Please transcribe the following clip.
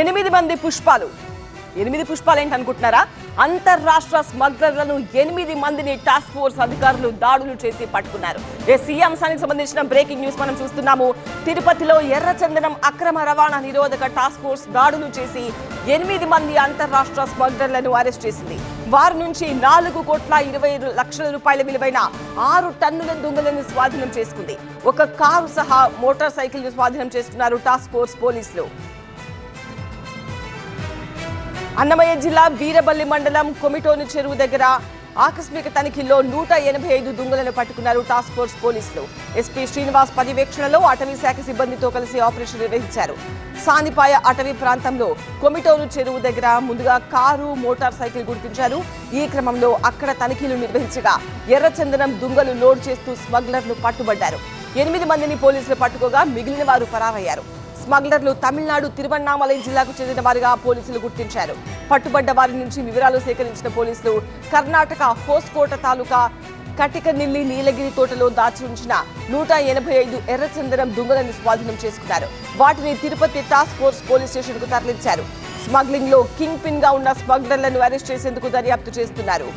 ఎనిమిది మంది పుష్పాలు. ఎనిమిది పుష్పాలు ఏంటి అనుకుంటున్నారా అంతర్రాష్ట్ర స్మగ్లర్లను ఎనిమిది మందిని టాస్క్ ఫోర్స్ అధికారులు దాడులు చేసి పట్టుకున్నారు. ఎస్ ఈ అంశానికి సంబంధించిన బ్రేకింగ్ న్యూస్ మనం చూస్తున్నాము. తిరుపతిలో ఎర్రచందనం అక్రమ రవాణా నిరోధక టాస్క్ ఫోర్స్ దాడులు చేసి ఎనిమిది మంది అంతర్రాష్ట్ర స్మగ్లర్లను అరెస్ట్ చేసింది. వారి నుంచి నాలుగు కోట్ల ఇరవై లక్షల రూపాయల విలువైన ఆరు టన్నుల దొంగలను స్వాధీనం చేసుకుంది. ఒక కారు సహా మోటార్ సైకిల్ స్వాధీనం చేసుకున్నారు టాస్క్ ఫోర్స్ పోలీసులు. అన్నమయ్య జిల్లా వీరబల్లి మండలం కొమిటోను చెరువు దగ్గర ఆకస్మిక తనిఖీల్లో నూట ఎనభై ఐదు దుంగలను పట్టుకున్నారు టాస్క్ ఫోర్స్ పోలీసులు. ఎస్పీ శ్రీనివాస్ పర్యవేక్షణలో అటవీ శాఖ సిబ్బందితో కలిసి ఆపరేషన్ నిర్వహించారు. సానిపాయ అటవీ ప్రాంతంలో కొమిటోను చెరువు దగ్గర ముందుగా కారు మోటార్ సైకిల్ గుర్తించారు. ఈ క్రమంలో అక్కడ తనిఖీలు నిర్వహించగా ఎర్రచందనం దుంగలు లోడ్ చేస్తూ స్మగ్లర్లు పట్టుబడ్డారు. ఎనిమిది మందిని పోలీసులు పట్టుకోగా మిగిలిన వారు పరారయ్యారు. స్మగ్లర్లు తమిళనాడు తిరువన్నామలై జిల్లాకు చెందిన వారిగా పోలీసులు గుర్తించారు. పట్టుబడ్డ వారి నుంచి వివరాలు సేకరించిన పోలీసులు కర్ణాటక హోస్కోట తాలూకా కటికనిల్లి నీలగిరి తోటలో దాచి ఉంచిన నూట ఎనభై ఐదు ఎర్రచందనం దుంగలను స్వాధీనం చేసుకున్నారు. వాటిని తిరుపతి టాస్క్ ఫోర్స్ పోలీస్ స్టేషన్కు తరలించారు. స్మగ్లింగ్లో కింగ్ పిన్గా ఉన్న స్మగ్లర్లను అరెస్ట్ చేసేందుకు దర్యాప్తు చేస్తున్నారు.